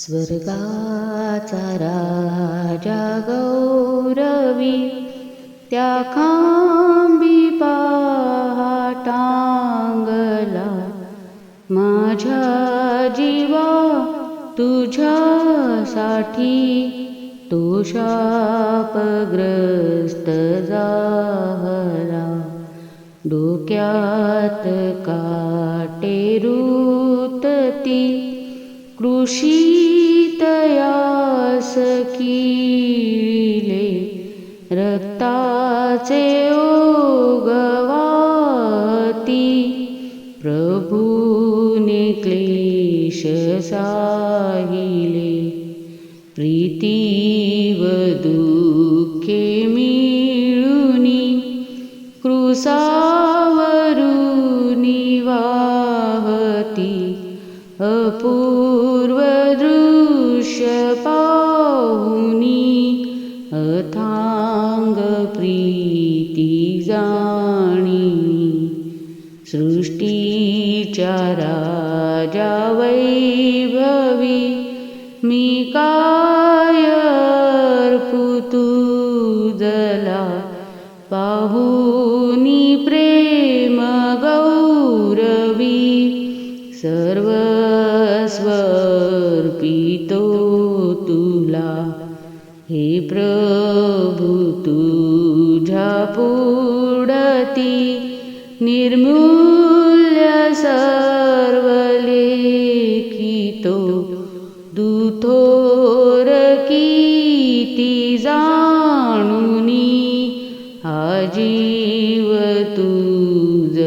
स्वर्गाचा राजा गौरवी त्या खांबी पहा माझ्या जीवा तुझ्यासाठी तो शापग्रस्त झाला. डोक्यात काटे रुतती रक्ताचे उगवाती. प्रभुने क्लेश साहिले प्रीती व दुःखे मिळुनी. कृसावरुनी वाहती. अपूर्व दृश्य पाहुनी. अथा प्रीती जाणी. सृष्टीच्या राजा वैभवी मी काय पुतुदला पाहुनी प्रेम गौरवी सर्वस्वर्पितो तुला. हे प्रभु तुझ्या पुडती निर्मूल्य सर्वलेखितो दुथोर कीर्ति जाणुनी आजीव तुजस्तवितो